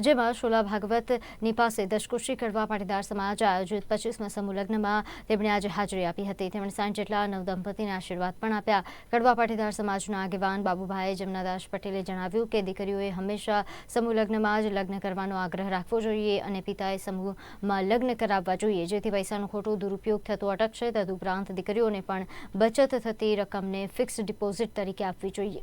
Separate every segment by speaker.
Speaker 1: જેમાં શોલા ભાગવતની પાસે દશકોશી કડવા પાટીદાર સમાજ આયોજિત પચીસમાં સમૂહ લગ્નમાં તેમણે આજે હાજરી આપી હતી. તેમણે સાંજ જેટલા નવદંપતિને આશીર્વાદ પણ આપ્યા. કડવા પાટીદાર સમાજના આગેવાન બાબુભાઈ જમનાદાસ પટેલે જણાવ્યું કે દીકરીઓએ હંમેશા સમૂહ લગ્નમાં જ લગ્ન કરવાનો આગ્રહ રાખવો જોઈએ અને પિતાએ સમૂહમાં લગ્ન કરાવવા જોઈએ. જેથી પૈસાનો ખોટો દુરુપયોગ થતો અટકશે, તદુપરાંત દીકરીઓને પણ બચત થતી રકમને ફિક્સ ડિપોઝિટ તરીકે આપવી જોઈએ.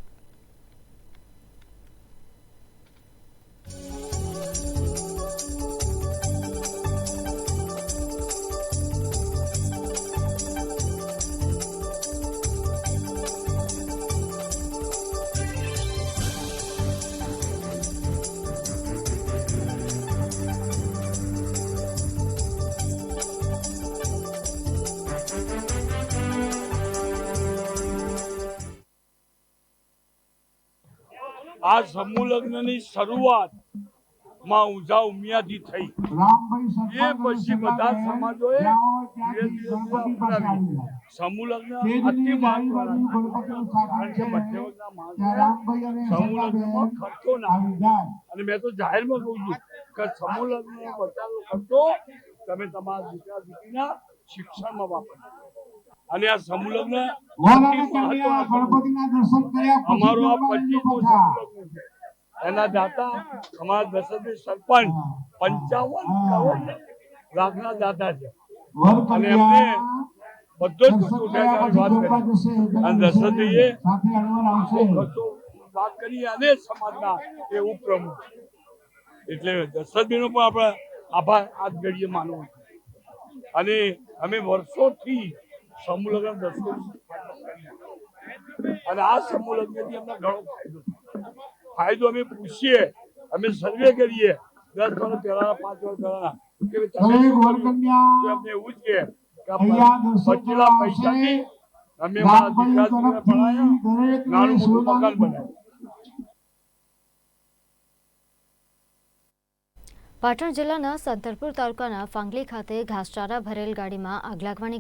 Speaker 2: આ સમૂહ લગ્નની શરૂઆતમાં ઊંઝા ઉમિયાથી થઈ. એ પછી બધા સમાજોએ સમૂહ લગ્ન અતિ કારણ કે મધ્યવર્ગના માણસોને સમૂહ લગ્નમાં ખર્ચો ના અને મેં તો જાહેરમાં કહું છું કે સમૂહ લગ્ન બચાવો ખર્ચો તમે તમારા દીકરા દીકરીના શિક્ષણમાં વાપરો. અને આ સમૂહ લગ્ન અતિ મહત્વનું અમારો આ પચીસમો છે. એના દાતા અમારા દશરથી સરપંચ પંચાવન કરોડ લાખના દાતા છે. અને એમને બધો જ વાત કરી. અને ખર્ચો વાત કરી અને સમાજના એ ઉપપ્રમુખ એટલે દશરથીનો પણ આપણે આભાર આ ઘડીએ માનવો અને અમે વર્ષોથી સમૂહ લગ્ન અને આ સમૂહ લગ્નથી અમને ઘણો ફાયદો ફાયદો અમે પૂછીએ અમે સર્વે કરીએ. દસ વર્ષ પહેલા પાંચ વર્ષ પહેલા કે અમને એવું છે કે બચેલા પૈસાથી અમે મારા દીકરા દીકરા ભણાયા નાનું મોટું મકાન બનાવ્યું.
Speaker 1: પાટણ જિલ્લાના સંતરપુર તાલુકાના ફાંગલી ખાતે ઘાસચારા ભરેલ ગાડીમાં આગ લાગવાની